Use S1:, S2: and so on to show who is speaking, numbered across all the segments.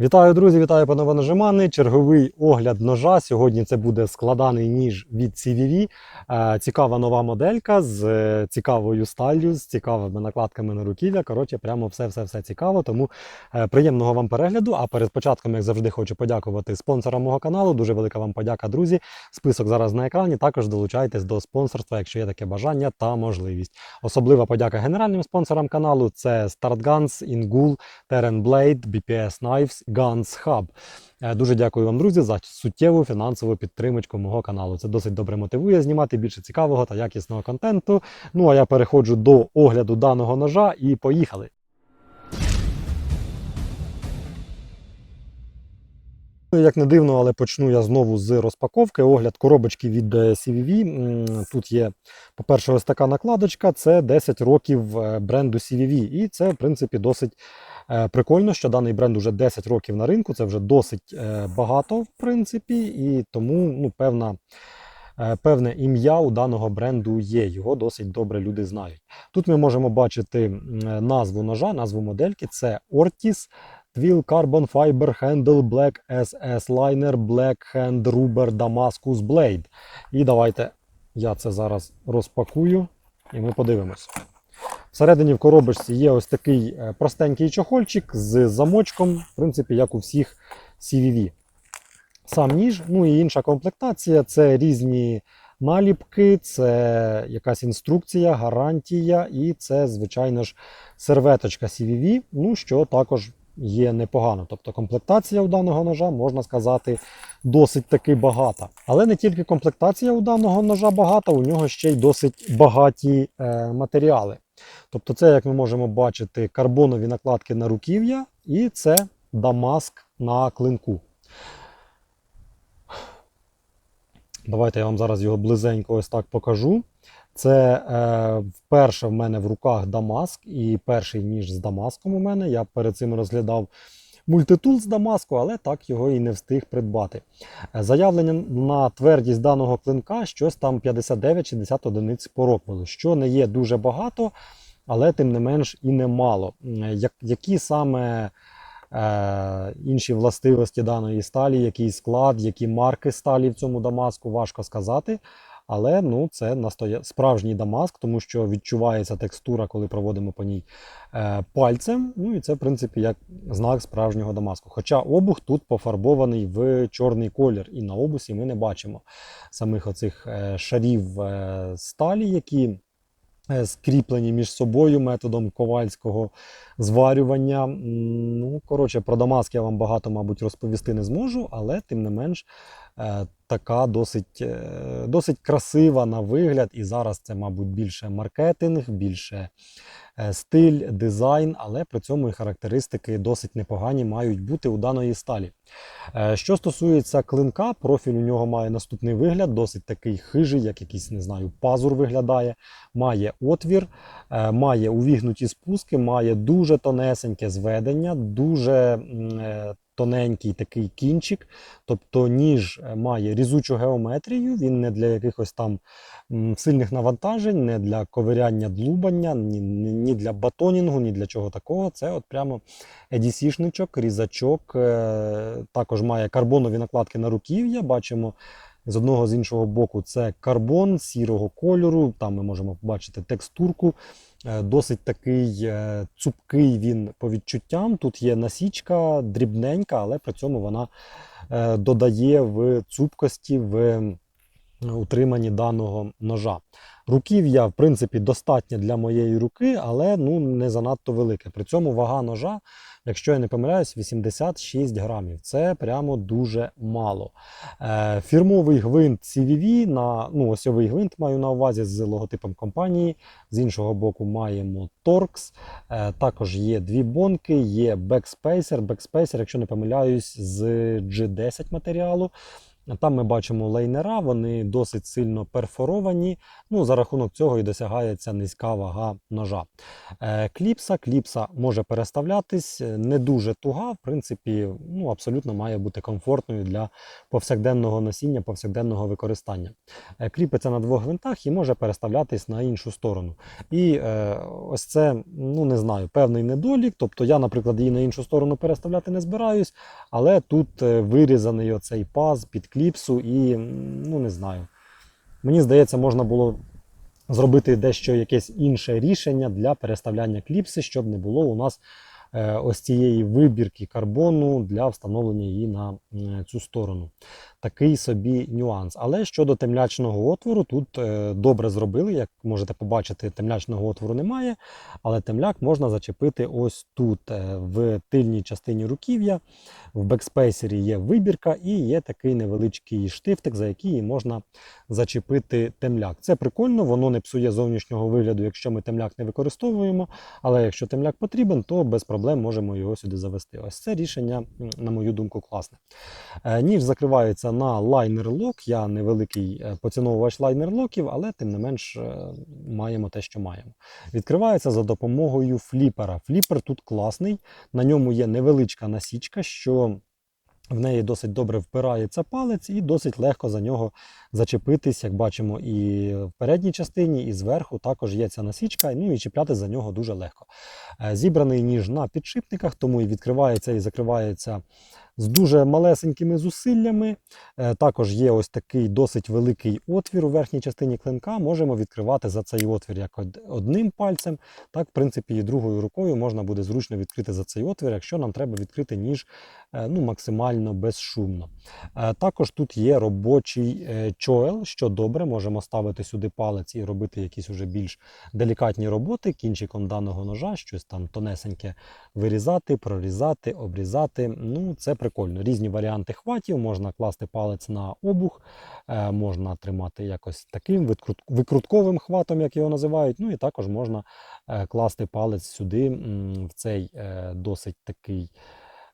S1: Вітаю, друзі! Вітаю панове нажимани. Черговий огляд ножа. Сьогодні це буде складаний ніж від CVV. Е, Цікава нова моделька з е, цікавою сталлю, з цікавими накладками на руків'я. Коротше, прямо все-все-все цікаво. Тому е, приємного вам перегляду. А перед початком, як завжди, хочу подякувати спонсорам мого каналу. Дуже велика вам подяка, друзі. Список зараз на екрані. Також долучайтесь до спонсорства, якщо є таке бажання та можливість. Особлива подяка генеральним спонсорам каналу: це StartGuns, Ingul, Terran Blade, BPS Knives, Guns Hub. Е, Дуже дякую вам, друзі, за суттєву фінансову підтримочку мого каналу. Це досить добре мотивує знімати більше цікавого та якісного контенту. Ну а я переходжу до огляду даного ножа і поїхали. Ну, Як не дивно, але почну я знову з розпаковки. Огляд коробочки від е, CVV. Тут є, по-перше, ось така накладочка. Це 10 років е, бренду CVV. І це, в принципі, досить прикольно, що даний бренд уже 10 років на ринку. Це вже досить е, багато, в принципі, і тому ну, певна. е, Певне ім'я у даного бренду є, його досить добре люди знають. Тут ми можемо бачити е, назву ножа, назву модельки. Це Ortis Twill Carbon Fiber Handle Black SS Liner Black Hand Rubber Damascus Blade. І давайте я це зараз розпакую і ми подивимось. Всередині в коробочці є ось такий е, простенький чохольчик з замочком, в принципі, як у всіх CVV. Сам ніж, ну і інша комплектація це різні наліпки, це якась інструкція, гарантія, і це, звичайно ж, серветочка CVV, ну що також є непогано. Тобто комплектація у даного ножа, можна сказати, досить таки багата. Але не тільки комплектація у даного ножа багата, у нього ще й досить багаті е, матеріали. Тобто, це, як ми можемо бачити, карбонові накладки на руків'я, і це дамаск на клинку. Давайте я вам зараз його близенько ось так покажу. Це е, вперше в мене в руках Дамаск і перший ніж з Дамаском у мене. Я перед цим розглядав мультитул з Дамаску, але так його і не встиг придбати. Е, Заявлення на твердість даного клинка щось там 59-60 одиниць по роквелу, що не є дуже багато, але тим не менш і немало. Які саме е, інші властивості даної сталі, який склад, які марки сталі в цьому Дамаску, важко сказати. Але ну, це настоя... справжній Дамаск, тому що відчувається текстура, коли проводимо по ній е, пальцем. Ну і це, в принципі, як знак справжнього Дамаску. Хоча обух тут пофарбований в чорний колір, і на обусі ми не бачимо самих оцих е, шарів е, сталі, які скріплені між собою методом ковальського зварювання. Ну, коротше, про Дамаск я вам багато, мабуть, розповісти не зможу, але тим не менш е, така досить, е, досить красива на вигляд. І зараз це, мабуть, більше маркетинг, більше е, стиль, дизайн, але при цьому і характеристики досить непогані мають бути у даної сталі. Е, Що стосується клинка, профіль у нього має наступний вигляд, досить такий хижий, як якийсь, не знаю, пазур виглядає. Має отвір, е, має увігнуті спуски, має дуже тонесеньке зведення, дуже е, тоненький такий кінчик. Тобто ніж е, має різучу геометрію, він не для якихось там сильних навантажень, не для ковиряння длубання, ні, ні для батонінгу, ні для чого такого. Це от прямо EDC-шничок, різачок. е, Також має карбонові накладки на руків'я. Бачимо з одного з іншого боку це карбон сірого кольору. Там ми можемо побачити текстурку. Е, Досить такий е, цупкий він по відчуттям. Тут є насічка дрібненька, але при цьому вона е, додає в цупкості в утриманні даного ножа. Руків'я, в принципі, достатнє для моєї руки, але ну, не занадто велике. При цьому вага ножа, якщо я не помиляюсь, 86 грамів. Це прямо дуже мало. Е, фірмовий гвинт CVV, на, ну, осьовий гвинт маю на увазі з логотипом компанії. З іншого боку, маємо Torx. Е, також є дві бонки, є бекспейсер. Бекспейсер, якщо не помиляюсь, з G10 матеріалу. Там ми бачимо лейнера, вони досить сильно перфоровані. Ну, за рахунок цього і досягається низька вага ножа. Е, Кліпса, кліпса може переставлятись, е, не дуже туга, в принципі, ну, абсолютно має бути комфортною для повсякденного носіння, повсякденного використання. Е, Кріпиться на двох гвинтах і може переставлятись на іншу сторону. І ось це, ну не знаю, певний недолік. Тобто я, наприклад, її на іншу сторону переставляти не збираюсь, але тут вирізаний оцей паз під кліпсу і ну не знаю. Мені здається, можна було зробити дещо якесь інше рішення для переставляння кліпси, щоб не було у нас е, ось цієї вибірки карбону для встановлення її на м, цю сторону. Такий собі нюанс. Але щодо темлячного отвору, тут е, добре зробили. Як можете побачити, темлячного отвору немає, але темляк можна зачепити ось тут, е, в тильній частині руків'я. В бекспейсері є вибірка і є такий невеличкий штифтик, за який можна зачепити темляк. Це прикольно, воно не псує зовнішнього вигляду, якщо ми темляк не використовуємо. Але якщо темляк потрібен, то без проблем можемо його сюди завести. Ось це рішення, на мою думку, класне. Е, Ніж закривається на лайнер-лок. Я невеликий е, поціновувач лайнер-локів, але тим не менш е, маємо те, що маємо. Відкривається за допомогою фліпера. Фліпер тут класний, на ньому є невеличка насічка, що в неї досить добре впирається палець і досить легко за нього зачепитись, як бачимо, і в передній частині, і зверху також є ця насічка, ну і чіпляти за нього дуже легко. Е, Зібраний ніж на підшипниках, тому і відкривається і закривається з дуже малесенькими зусиллями. Е, Також є ось такий досить великий отвір у верхній частині клинка. Можемо відкривати за цей отвір як одним пальцем, так, в принципі, і другою рукою можна буде зручно відкрити за цей отвір, якщо нам треба відкрити ніж е, ну, максимально безшумно. Е, Також тут є робочий чоел, що добре, можемо ставити сюди палець і робити якісь уже більш делікатні роботи кінчиком даного ножа, щось там тонесеньке вирізати, прорізати, обрізати. Ну, це прикольно. Різні варіанти хватів, можна класти палець на обух, е, можна тримати якось таким викрутковим хватом, як його називають. Ну і також можна е, класти палець сюди, в цей е, досить такий.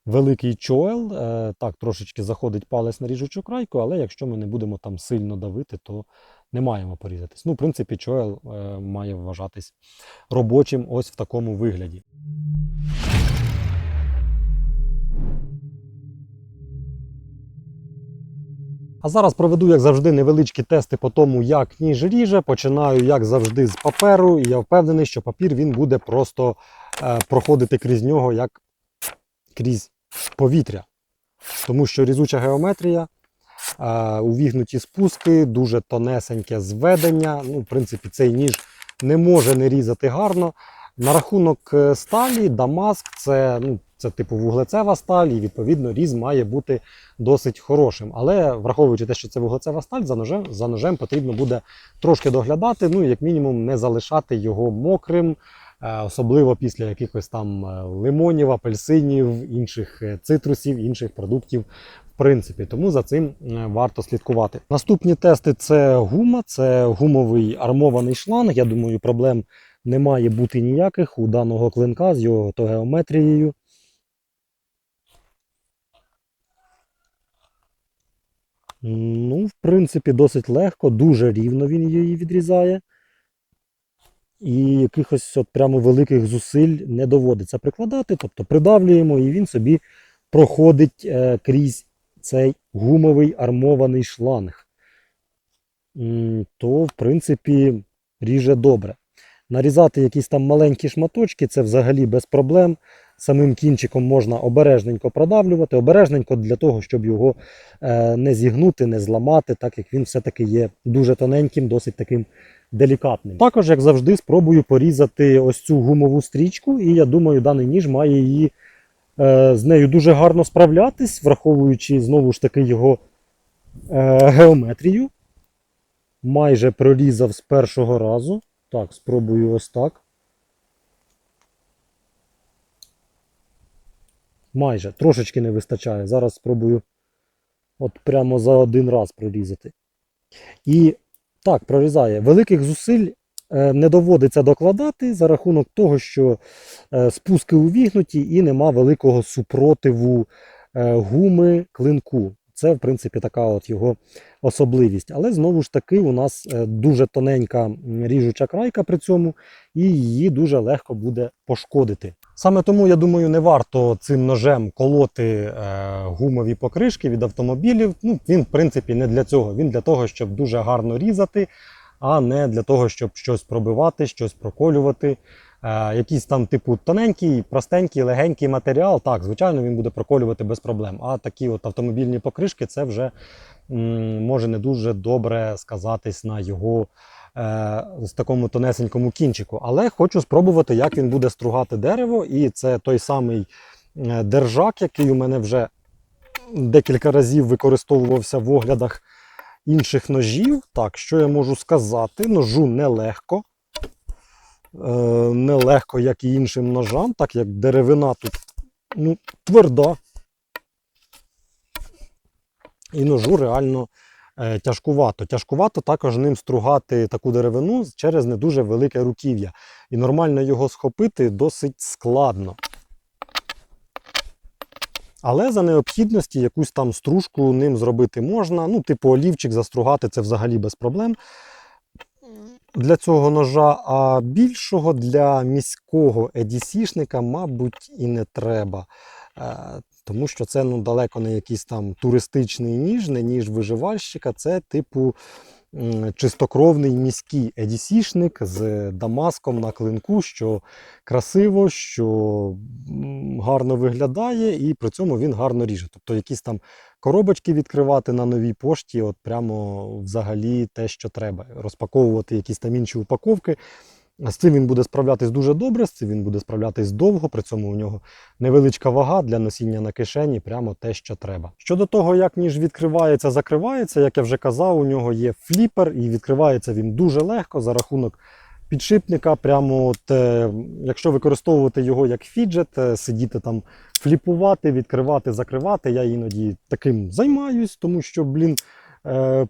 S1: Великий чоел, так трошечки заходить палець на ріжучу крайку, але якщо ми не будемо там сильно давити, то не маємо порізатись. Ну, в принципі, чоел має вважатись робочим ось в такому вигляді. А зараз проведу, як завжди, невеличкі тести по тому, як ніж ріже. Починаю, як завжди, з паперу, і я впевнений, що папір він буде просто е, проходити крізь нього як крізь повітря. Тому що різуча геометрія, е, увігнуті спуски, дуже тонесеньке зведення. Ну, в принципі, цей ніж не може не різати гарно. На рахунок е, сталі, Дамаск це, ну, це типу вуглецева сталь, і відповідно різ має бути досить хорошим. Але враховуючи те, що це вуглецева сталь, за ножем, за ножем потрібно буде трошки доглядати, ну і як мінімум не залишати його мокрим, е, особливо після якихось там е, лимонів, апельсинів, інших е, цитрусів, інших продуктів. В принципі, тому за цим варто слідкувати. Наступні тести це гума, це гумовий армований шланг. Я думаю, проблем не має бути ніяких у даного клинка з його геометрією. Ну, в принципі, досить легко, дуже рівно він її відрізає. І якихось от прямо великих зусиль не доводиться прикладати. Тобто придавлюємо, і він собі проходить е, крізь цей гумовий армований шланг. То, в принципі, ріже добре. Нарізати якісь там маленькі шматочки це взагалі без проблем. Самим кінчиком можна обережненько продавлювати, обережненько для того, щоб його е, не зігнути, не зламати, так як він все-таки є дуже тоненьким, досить таким делікатним. Також, як завжди, спробую порізати ось цю гумову стрічку, і я думаю, даний ніж має її е, з нею дуже гарно справлятись, враховуючи знову ж таки його е, геометрію. Майже прорізав з першого разу. Так, спробую ось так. Майже, трошечки не вистачає. Зараз спробую от прямо за один раз прорізати. І так, прорізає. Великих зусиль е, не доводиться докладати за рахунок того, що е, спуски увігнуті і нема великого супротиву е, гуми клинку. це, в принципі, така от його особливість. Але знову ж таки, у нас дуже тоненька ріжуча крайка при цьому, і її дуже легко буде пошкодити. Саме тому, я думаю, не варто цим ножем колоти е, гумові покришки від автомобілів. Ну, він, в принципі, не для цього. Він для того, щоб дуже гарно різати, а не для того, щоб щось пробивати, щось проколювати. Е, якийсь там, типу, тоненький, простенький, легенький матеріал, так, звичайно, він буде проколювати без проблем. А такі от автомобільні покришки, це вже може не дуже добре сказатись на його з такому тонесенькому кінчику. Але хочу спробувати, як він буде стругати дерево. І це той самий е, держак, який у мене вже декілька разів використовувався в оглядах інших ножів. Так, що я можу сказати? Ножу нелегко. Е, нелегко, як і іншим ножам, так як деревина тут ну, тверда. І ножу реально е, тяжкувато. Тяжкувато також ним стругати таку деревину через не дуже велике руків'я. І нормально його схопити досить складно. Але за необхідності якусь там стружку ним зробити можна. Ну, типу олівчик застругати це взагалі без проблем для цього ножа, а більшого для міського EDC-шника, мабуть, і не треба. Е, Тому що це ну, далеко не якийсь там туристичний ніж, не ніж виживальщика, це типу чистокровний міський EDC-шник з дамаском на клинку, що красиво, що гарно виглядає, і при цьому він гарно ріже. Тобто якісь там коробочки відкривати на новій пошті, от прямо взагалі те, що треба. Розпаковувати якісь там інші упаковки. З цим він буде справлятись дуже добре, з цим він буде справлятись довго, при цьому у нього невеличка вага для носіння на кишені, прямо те, що треба. Щодо того, як ніж відкривається, закривається, як я вже казав, у нього є фліпер, і відкривається він дуже легко за рахунок підшипника. Прямо от, е, якщо використовувати його як фіджет, е, сидіти там, фліпувати, відкривати, закривати. Я іноді таким займаюсь, тому що, блін,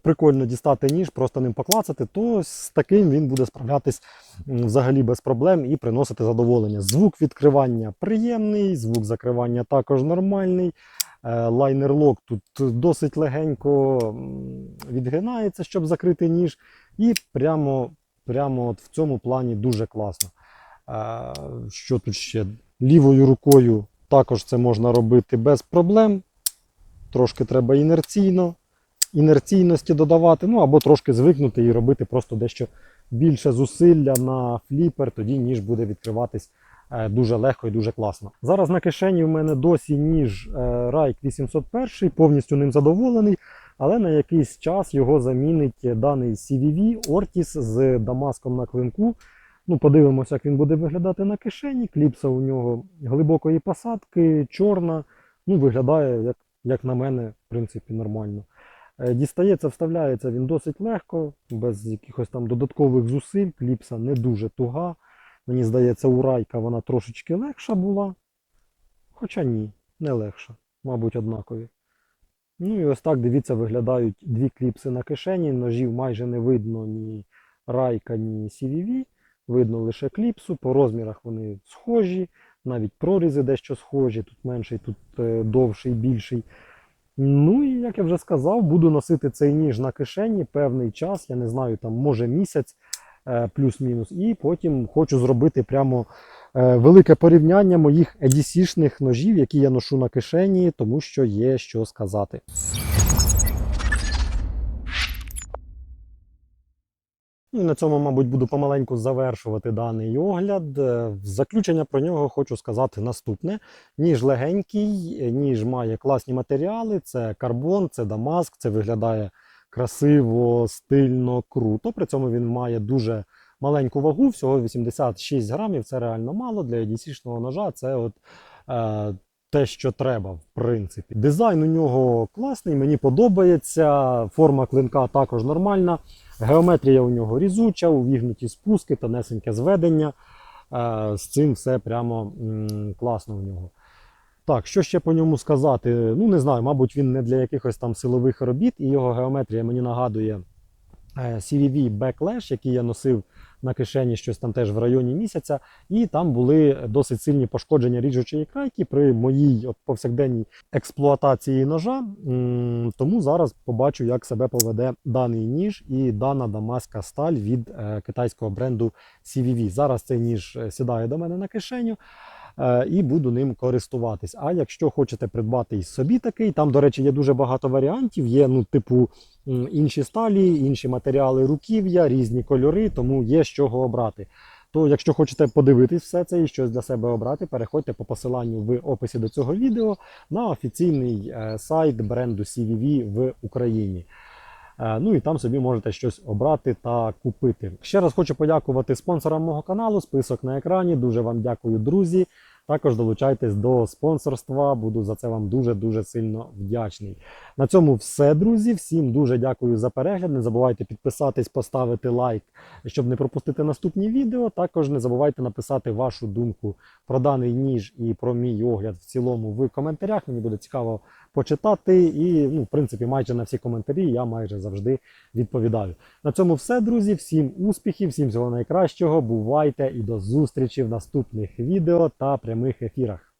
S1: прикольно дістати ніж, просто ним поклацати, то з таким він буде справлятись взагалі без проблем і приносити задоволення. Звук відкривання приємний, звук закривання також нормальний. Е, Лайнер-лок тут досить легенько відгинається, щоб закрити ніж. І прямо, прямо от в цьому плані дуже класно. Е, Що тут ще? Лівою рукою також це можна робити без проблем. Трошки треба інерційно, інерційності додавати, ну або трошки звикнути і робити просто дещо більше зусилля на фліпер, тоді ніж буде відкриватись е, дуже легко і дуже класно. Зараз на кишені в мене досі ніж е, Rike 801, повністю ним задоволений, але на якийсь час його замінить даний CVV Ortis з Дамаском на клинку. Ну, подивимося, як він буде виглядати на кишені. Кліпса у нього глибокої посадки, чорна. Ну, виглядає, як, як на мене, в принципі, нормально. Е, Дістається, вставляється він досить легко, без якихось там додаткових зусиль. Кліпса не дуже туга. Мені здається, у райка вона трошечки легша була. Хоча ні, не легша, мабуть, однакові. Ну і ось так, дивіться, виглядають дві кліпси на кишені. Ножів майже не видно ні райка, ні CVV. Видно лише кліпсу. По розмірах вони схожі, навіть прорізи дещо схожі. Тут менший, тут е, довший, більший. Ну і як я вже сказав, буду носити цей ніж на кишені певний час, я не знаю, там може місяць е, плюс-мінус. І потім хочу зробити прямо е, велике порівняння моїх EDC-шних ножів, які я ношу на кишені, тому що є що сказати. І на цьому, мабуть, буду помаленьку завершувати даний огляд. Е, В заключення про нього хочу сказати наступне: ніж легенький, ніж має класні матеріали, це карбон, це дамаск, це виглядає красиво, стильно, круто. При цьому він має дуже маленьку вагу, всього 86 грамів. Це реально мало для EDC-шного ножа. Це от е, те, що треба, в принципі. Дизайн у нього класний, мені подобається. Форма клинка також нормальна. Геометрія у нього різуча, увігнуті спуски, тонесеньке зведення. Е, З цим все прямо класно у нього. Так, що ще по ньому сказати? Ну, не знаю, мабуть, він не для якихось там силових робіт, і його геометрія мені нагадує е, CVV Backlash, який я носив на кишені щось там теж в районі місяця, і там були досить сильні пошкодження ріжучої крайки при моїй от повсякденній експлуатації ножа. Тому зараз побачу, як себе поведе даний ніж і дана дамаська сталь від е, китайського бренду CVV. Зараз цей ніж е, сідає до мене на кишеню. е, І буду ним користуватись. А якщо хочете придбати і собі такий, там, до речі, є дуже багато варіантів. Є, ну, типу, інші сталі, інші матеріали руків'я, різні кольори, тому є з чого обрати. То, якщо хочете подивитись все це і щось для себе обрати, переходьте по посиланню в описі до цього відео на офіційний е, сайт бренду CVV в Україні. Е, Ну і там собі можете щось обрати та купити. Ще раз хочу подякувати спонсорам мого каналу. Список на екрані. Дуже вам дякую, друзі. Також долучайтесь до спонсорства. Буду за це вам дуже дуже сильно вдячний. На цьому все, друзі. Всім дуже дякую за перегляд. Не забувайте підписатись, поставити лайк, щоб не пропустити наступні відео. Також не забувайте написати вашу думку про даний ніж і про мій огляд в цілому в коментарях. Мені буде цікаво почитати. І, ну, в принципі, майже на всі коментарі я майже завжди відповідаю. На цьому все, друзі. Всім успіхів, всім всього найкращого. Бувайте і до зустрічі в наступних відео та прямих ефірах.